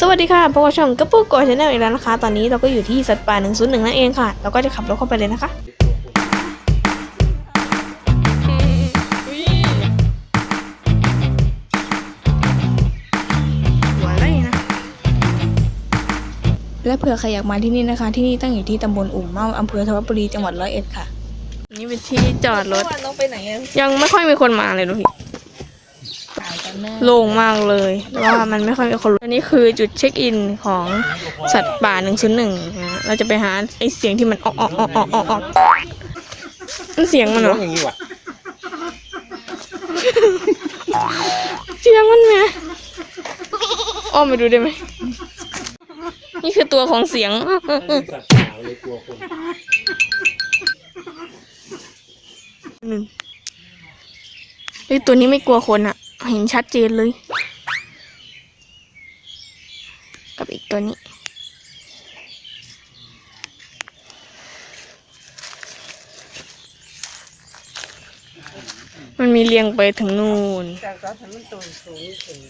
สวัสดีค่ะพบกับช่องกระปุกโกชแนลอีกแล้วนะคะ ตอนนี้เราก็อยู่ที่สัตว์ป่า 101 นั่นเองค่ะ เราก็จะขับรถเข้าไปเลยนะคะหัวอะไรนะและเผื่อใครอยากมาที่นี่นะคะ ที่นี่ตั้งอยู่ที่ตำบลอุ่มเมาอำเภอทวัดบุรี จังหวัดร้อยเอ็ดค่ะ นี่เป็นที่จอดรถต้องไปไหนอะยังไม่ค่อยมีคนมาเลยดูพี่ถ่ายกันแน่ โล่งมากเลยว่ามันไม่ค่อยมีคนอันนี้คือจุดเช็คอินของสัตว์ป่าหนึ่งชุดหนึ่งนะเราจะไปหาไอเสียงที่มันออกออกออกออกออกออกมันเสียงมันเหรออย่างนี้วะเสียงมันไหมอ้อมไปดูได้ไหมนี่คือตัวของเสียง สัตว์ป่าเลยกลัวคนหนึ่งเฮ้ยตัวนี้ไม่กลัวคนอะ เห็นชัดเจนเลย กับอีกตัวนี้ มันมีเรียงไปถึงนู่นจากตอนฉันมันตัวสูงสูง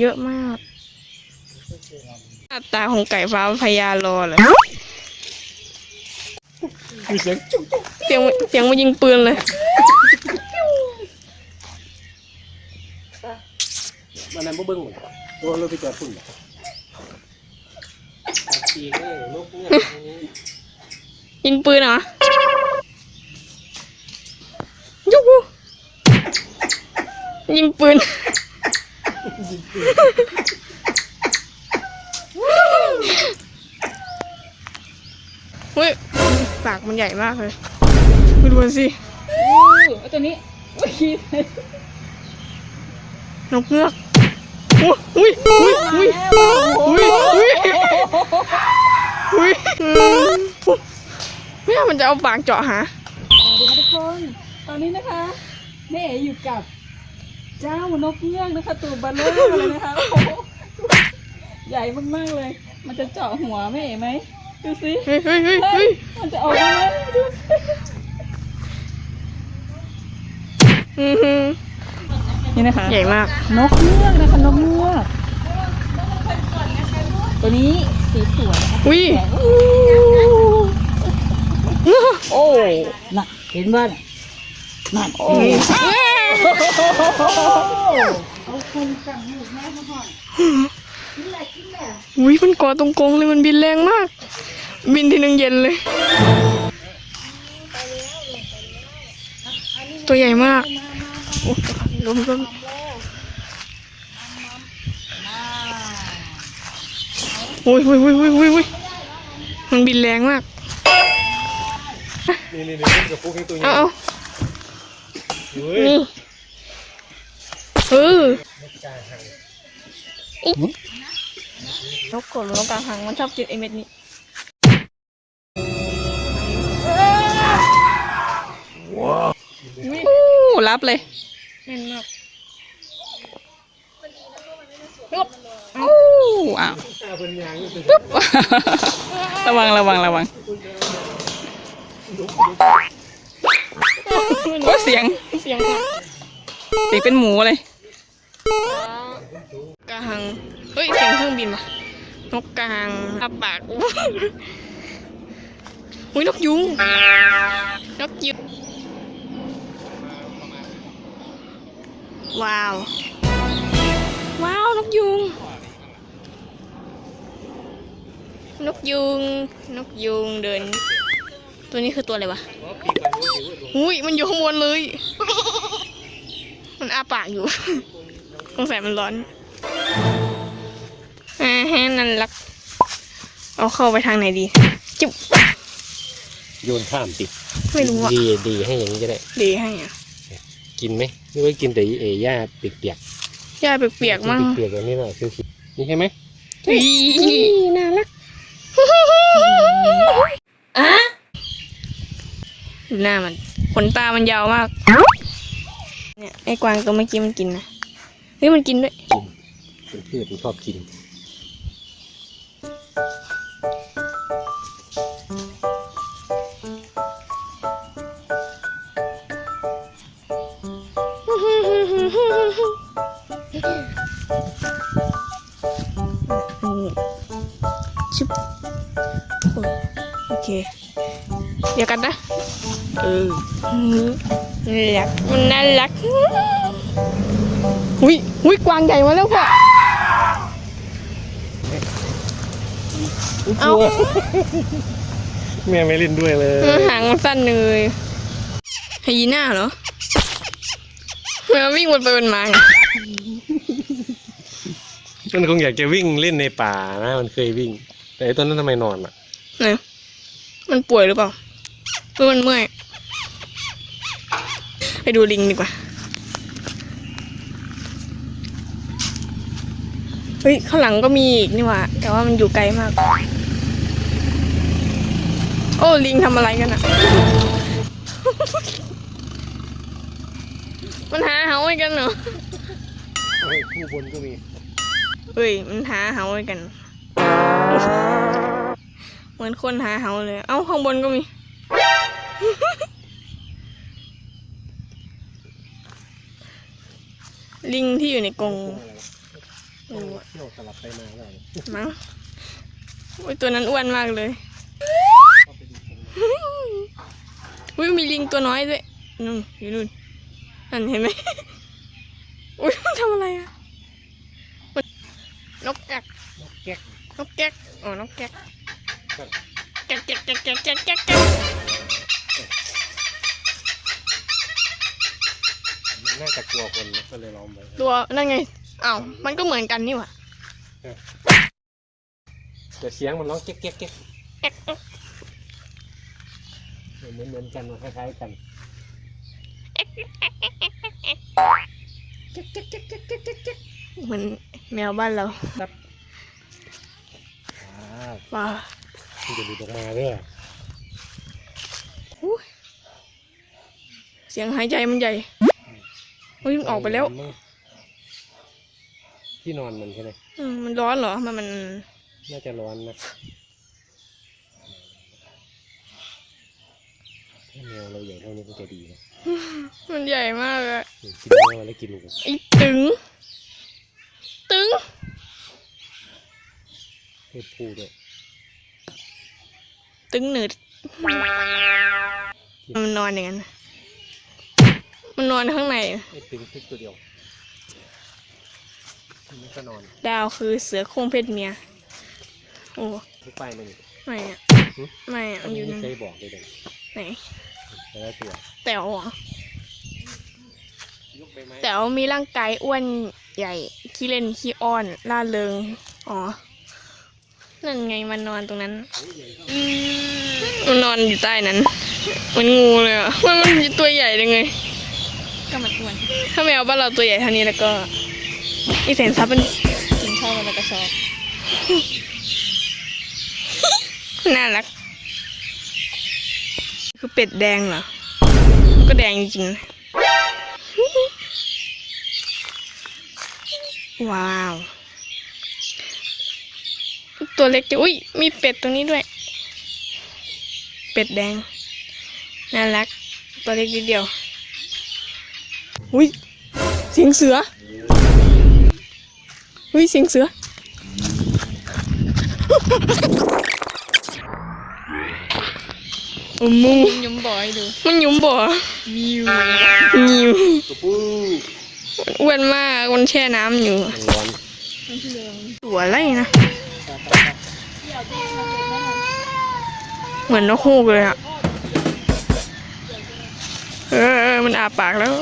เยอะมากหน้าตาของไก่ฟ้าพญารอเลยมีเสียงจุ๊บเสียงเสียงมายิงปืนเลย บ่เบิ้งหมดตัวเราไปจอดฝุ่นตีก็นกเนี่ยยิงปืนเหรอยุกยิงปืนเฮ้ยปากมันใหญ่มากเลยไปดูสิอู้ตัวนี้อุ้ยนกเงือก อุ้ยอุ้ยอุ้ยอุ้ยอุ้ยอุ้ยแม่มันจะเอาปากเจาะหาสวัสดีค่ะทุกคน ตอนนี้นะคะแม่เอ๋อยู่กับเจ้านกเงือกนะคะตัวเบลเลอร์เลยนะคะโอ้โหใหญ่มากๆเลย มันจะเจาะหัวแม่เอ๋ไหมดูสิเฮ้ยเฮ้ยเฮ้ยเฮ้ยมันจะออกมาไหมดูสิอือหือ นี่นะคะใหญ่มาก นกเงือกนะคะนกเงือกตัวนี้สีสวยนะคะอุ้ยโอ้น่ะเห็นบ้านนั่นโอ้อุ้ยมันเกาะตรงกรงเลยมันบินแรงมาก บินทีนึงเย็นเลย ตัวใหญ่มากโอ้ ลมลมโอ้ยโอ้ยโอ้ยโอ้ยโอ้ยโอ้ยมันบินแรงมาก นี่นี่นี่กับพวกนี้ตัวใหญ่เอาเอาเฮ้ยนี่เอออีกนกกดหรือนกกลางหางมันชอบกินไอเม็ดนี้ว้าวรับเลย แน่นมากปึ๊บอู้อ้าวตาเป็นยางนี่เป็นปึ๊บระวังระวังระวังโอ้เสียงเสียงค่ะเสียงเป็นหมูเลยกระหังเฮ้ยเสียงเครื่องบินว่ะนกกระหังอับปากอุ้ยนกยุงนกยุง ว้าว ว้าวนกยุง นกยุง นกยุงเดิน ตัวนี้คือตัวอะไรวะอุ้ยมันอยู่ข้างบนเลย มันอ้าปากอยู่สงสัยมันร้อนอ่าฮะนั่นลัก เอาเข้าไปทางไหนดี จุ๊บโยนข้ามติดไม่รู้อะ ดีดีให้อย่างนี้ก็ได้ ดีให้อะ กินไหมหรือว่ากินแต่เอหญ้าเปียกหญ้าเปียกๆมั่งเปียกๆแบบนี้น่ะคือนี่ใช่ไหมอีน่ารักดูหน้ามันขนตามันยาวมาก เนี่ยไอ้กวางตัวเมื่อกี้มันกินนะเฮ้ยมันกินด้วยกินเป็นพืชมันชอบกิน เดียวกันนะ เออน่ารักมันน่ารักอุ้ยอุ้ยกวางใหญ่มาแล้วพ่อเอาแม่ไม่เล่นด้วยเลยหางมันสั้นเลยไฮยีน่าเหรอแมววิ่งวนไปวนมามันคงอยากจะวิ่งเล่นในป่านะ มันเคยวิ่ง แต่ไอ้ต้นนั้นทำไมนอนอะเนี่ย มันป่วยหรือเปล่าหรือมันเมื่อย ไปดูลิงดีกว่า เฮ้ย ข้างหลังก็มีอีกนี่หว่า แต่ว่ามันอยู่ไกลมาก โอ้ ลิงทำอะไรกันอะมันหาเหาให้กันเหรอผู้บนก็มี เฮ้ย มันหาเหาให้กันเห มือนคนหาเหาเลย เอ้าข้างบนก็มี ลิงที่อยู่ในกรงไม่รู้อะเที่ยวสลับไปมาแล้วมั้งโอ้ยตัวนั้นอ้วนมากเลยอุ้ยมีลิงตัวน้อยด้วยนู่นอยู่นู่นนั่นเห็นไหม อุ้ยมันทำอะไรอะมันนกแก๊กแก๊กนกแก๊กอ๋อนกแก๊กครับ แก๊กแก๊กแก๊กแก๊กแก๊กแก๊กแก๊กมันน่าจะกลัวคนนะก็เลยล้อมไว้ตัวนั่นไงอ้าวมันก็เหมือนกันนี่หว่าแต่เสียงมันร้องแก๊กแก๊กแก๊กแก๊กแก๊กเหมือนเหมือนกันมันคล้ายๆกันเหมือนแมวบ้านเราอ่าว้าว มันจะหลุดออกมาเด้ออุ๊ยเสียงหายใจมันใหญ่อุ้ยมันออกไปแล้ว ที่นอนมันใช่ไหมอืมมันร้อนเหรอ มันมัน น่าจะร้อนนะถ้าแมวเราใหญ่เท่านี้ก็จะดีนะมันใหญ่มากอะกินเนื้อแล้วกินลูกไอ้ตึง ตึงเพศผู้ด้วย ตึงหนืดมันนอนอย่างนั้น มันนอนข้างในไอ้ตึงพริกตัวเดียวมันก็นอนดาวคือเสือโคร่งเพศเมียโอ้ทุกป้ายมันนี่ไม่อะหึไม่อะมันอยู่ไม่นั่นเคยบอกเลยเลยไหนแต่ละตัวแต๋วเหรอยกใบไม้แต๋วมีร่างกายอ้วนใหญ่ขี้เล่นขี้อ้อนล่าเริงอ๋อ นั่นไงมันนอนตรงนั้นมันนอนอยู่ใต้นั้น มันงูเลยอะมันมันตัวใหญ่เลยไงก็มันอ้วนถ้าแมวบ้านเราตัวใหญ่เท่านี้แล้วก็อีแสนซับมันกินข้าววันละกระสอบน่ารัก คือเป็ดแดงเหรอ ก็แดงจริงๆนะว้าว ตัวเล็กจะอุ้ยมีเป็ดตรงนี้ด้วย เป็ดแดง น่ารัก ตัวเล็กนิดเดียว อุ้ยเสียงเสือ อุ้ยเสียงเสืออืมูยุ่มบ่อยดู มันหยุมบ่มิวนิวตัวปูอ้วนมากมันแช่น้ำอยู่มันร้อนตัวอะไรนะ เหมือนนกฮูกเลยอะเออเออมันอาปากแล้ว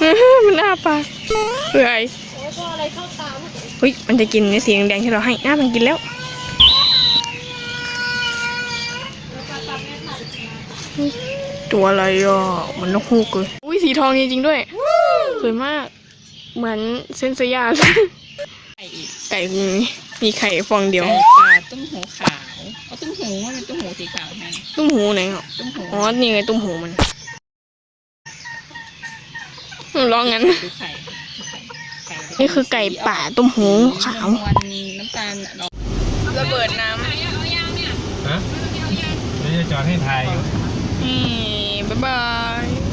เออมันอาปากเฮ้ยเฮ้ย มันจะกินในสีแดงๆที่เราให้น่ามันกินแล้ว ตัวอะไรอะเหมันนกฮูกเลย อุ้ยสีทองจริงๆด้วย สวยมาก เหมือนเซนเซียาไก่อีกไก่มี มีไข่ฟองเดียว ไก่ปลาตุ้มหูขาวเอาตุ้มหูมันเป็นตุ้มหูสีขาวไงตุ้มหูไหนอะตุ้มหูอ๋อ นี่ไงตุ้มหูมันมันร้องงั้นดูไข่ไข่นี่คือไก่ป่าตุ้มหูขาว นวลน้ำตาลดอกระเบิดน้ฮะเดี๋ยวจะจอดให้ถ่ายอยู่ำนี่ บ๊ายบาย